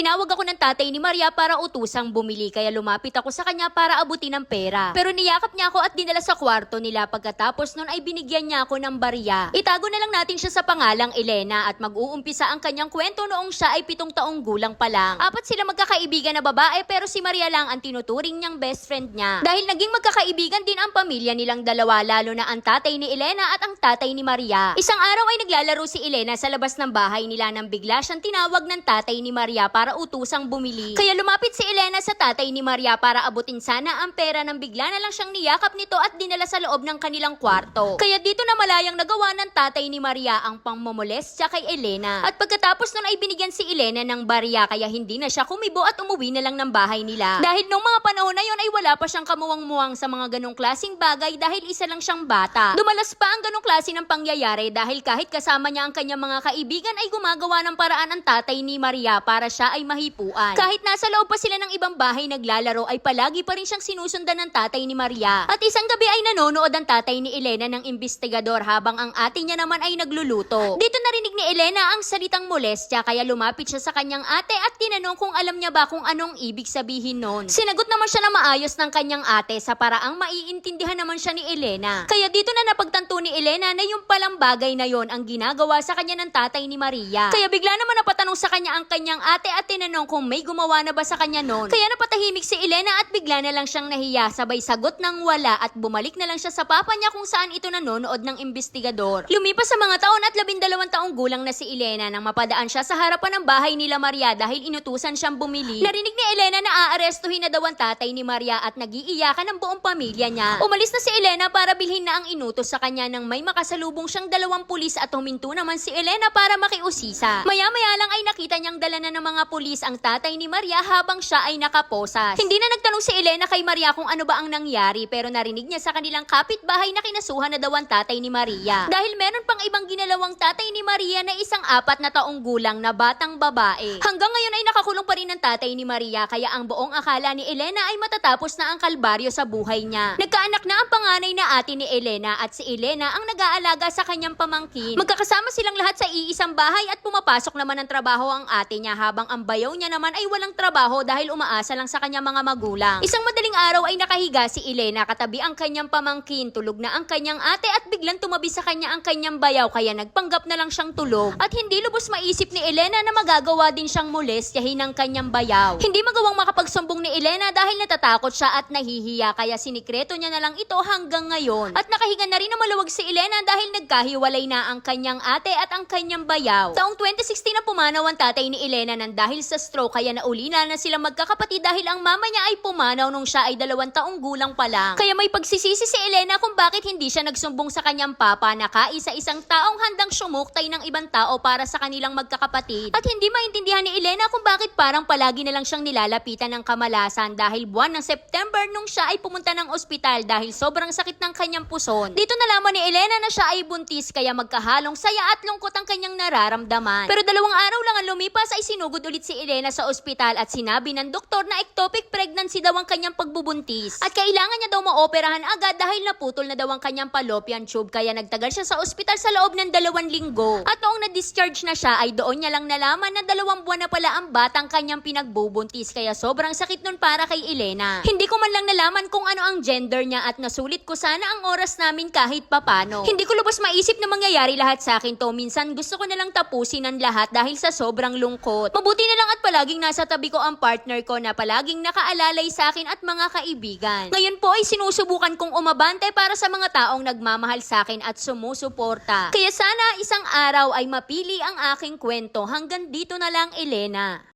Tinawag ako ng tatay ni Maria para utusang bumili kaya lumapit ako sa kanya para abutin ng pera. Pero niyakap niya ako at dinala sa kwarto nila pagkatapos nun ay binigyan niya ako ng barya. Itago na lang natin siya sa pangalang Elena at mag-uumpisa ang kanyang kwento noong siya ay pitong taong gulang pa lang. Apat sila magkakaibigan na babae pero si Maria lang ang tinuturing niyang best friend niya. Dahil naging magkakaibigan din ang pamilya nilang dalawa lalo na ang tatay ni Elena at ang tatay ni Maria. Isang araw ay naglalaro si Elena sa labas ng bahay nila nang bigla siyang tinawag ng tatay ni Maria para utusang bumili. Kaya lumapit si Elena sa tatay ni Maria para abutin sana ang pera nang bigla na lang siyang niyakap nito at dinala sa loob ng kanilang kwarto. Kaya dito na malayang nagawa ng tatay ni Maria ang pangmomolestya kay Elena. At pagkatapos nun ay binigyan si Elena ng barya kaya hindi na siya kumibo at umuwi na lang ng bahay nila. Dahil nung mga panahon na yon ay wala pa siyang kamuwang-muwang sa mga ganong klasing bagay dahil isa lang siyang bata. Dumalas pa ang ganong klase ng pangyayari dahil kahit kasama niya ang kanyang mga kaibigan ay gumagawa ng paraan ang tatay ni Maria para siya ay mahipuan. Kahit nasa loob pa sila ng ibang bahay naglalaro ay palagi pa rin siyang sinusundan ng tatay ni Maria. At isang gabi ay nanonood ang tatay ni Elena ng investigador habang ang ate niya naman ay nagluluto. Dito narinig ni Elena ang salitang molestya kaya lumapit siya sa kanyang ate at tinanong kung alam niya ba kung anong ibig sabihin nun. Sinagot naman siya na maayos ng kanyang ate sa paraang maiintindihan naman siya ni Elena. Kaya dito na napagtanto ni Elena na yung palang bagay na yon ang ginagawa sa kanya ng tatay ni Maria. Kaya bigla naman napatanong sa kanya ang kanyang ate at tinanong kung may gumawa na ba sa kanya noon. Kaya napatahimik si Elena at bigla na lang siyang nahiya sabay sagot ng wala at bumalik na lang siya sa papa niya kung saan ito nanonood ng investigador. Lumipas sa mga taon at labindalawang taong gulang na si Elena nang mapadaan siya sa harapan ng bahay nila Maria dahil inutusan siyang bumili. Narinig ni Elena na aarestuhin na daw ang tatay ni Maria at nagiiyakan ng buong pamilya niya. Umalis na si Elena para bilhin na ang inutos sa kanya nang may makasalubong siyang dalawang pulis at huminto naman si Elena para makiusisa. Maya-maya lang ay nakita niyang dala na ng mga pulis ang tatay ni Maria habang siya ay nakaposas. Hindi na nagtanong si Elena kay Maria kung ano ba ang nangyari pero narinig niya sa kanilang kapitbahay na kinasuhan na daw ang tatay ni Maria. Dahil meron pang ibang ginalawang tatay ni Maria na isang apat na taong gulang na batang babae. Hanggang ngayon ay nakakulong pa rin ang tatay ni Maria kaya ang buong akala ni Elena ay matatapos na ang kalbaryo sa buhay niya. Nagkaanak na ang panganay na ate ni Elena at si Elena ang nag-aalaga sa kanyang pamangkin. Magkakasama silang lahat sa iisang bahay at pumapasok naman ng trabaho ang ate niya habang ang bayaw niya naman ay walang trabaho dahil umaasa lang sa kanyang mga magulang. Isang madaling araw ay nakahiga si Elena katabi ang kanyang pamangkin, tulog na ang kanyang ate at biglang tumabi sa kanya ang kanyang bayaw kaya nagpanggap na lang siyang tulog. At hindi lubos maisip ni Elena na magagawa din siyang molestyahin ng kanyang bayaw. Hindi magawang makapagsumbong ni Elena dahil natatakot siya at nahihiya kaya sinikreto niya na lang ito hanggang ngayon. At nakahinga na rin na maluwag si Elena dahil nagkahiwalay na ang kanyang ate at ang kanyang bayaw. Taong 2016 na pumanaw ang tatay ni Elena nang dahil sa stroke kaya naulila na sila magkakapatid dahil ang mama niya ay pumanaw nung siya ay dalawang taong gulang pa lang. Kaya may pagsisisi si Elena kung bakit hindi siya nagsumbong sa kanyang papa na kaisa isang taong handang sumuktay ng ibang tao para sa kanilang magkakapatid. At hindi maintindihan ni Elena kung bakit parang palagi na lang siyang nilalapitan ng kamalasan dahil buwan ng September nung siya ay pumunta ng ospital dahil sobrang sakit ng kanyang puson. Dito nalaman ni Elena na siya ay buntis kaya magkahalong saya at lungkot ang kanyang nararamdaman. Pero dalawang araw lang ang lumipas ay sinugod ulit si Elena sa ospital at sinabi ng doktor na ectopic pregnancy daw ang kanyang pagbubuntis. At kailangan niya daw maoperahan agad dahil naputol na daw ang kanyang fallopian tube kaya nagtagal siya sa ospital sa loob ng dalawang linggo. At noong na-discharge na siya ay doon niya lang nalaman na dalawang buwan na pala ang batang kanyang pinagbubuntis kaya sobrang sakit nun para kay Elena. Hindi ko man lang nalaman kung ano ang gender niya at nasulit ko sana ang oras namin kahit papano. Hindi ko lubos maisip na mangyayari lahat sa akin to. Minsan gusto ko na lang tapusin ang lahat dahil sa sobrang lungkot. Mabuti na lang at palaging nasa tabi ko ang partner ko na palaging nakaalalay sa akin at mga kaibigan. Ngayon po ay sinusubukan kong umabante para sa mga taong nagmamahal sa akin at sumusuporta. Kaya sana isang araw ay mapili ang aking kwento. Hanggang dito na lang, Elena.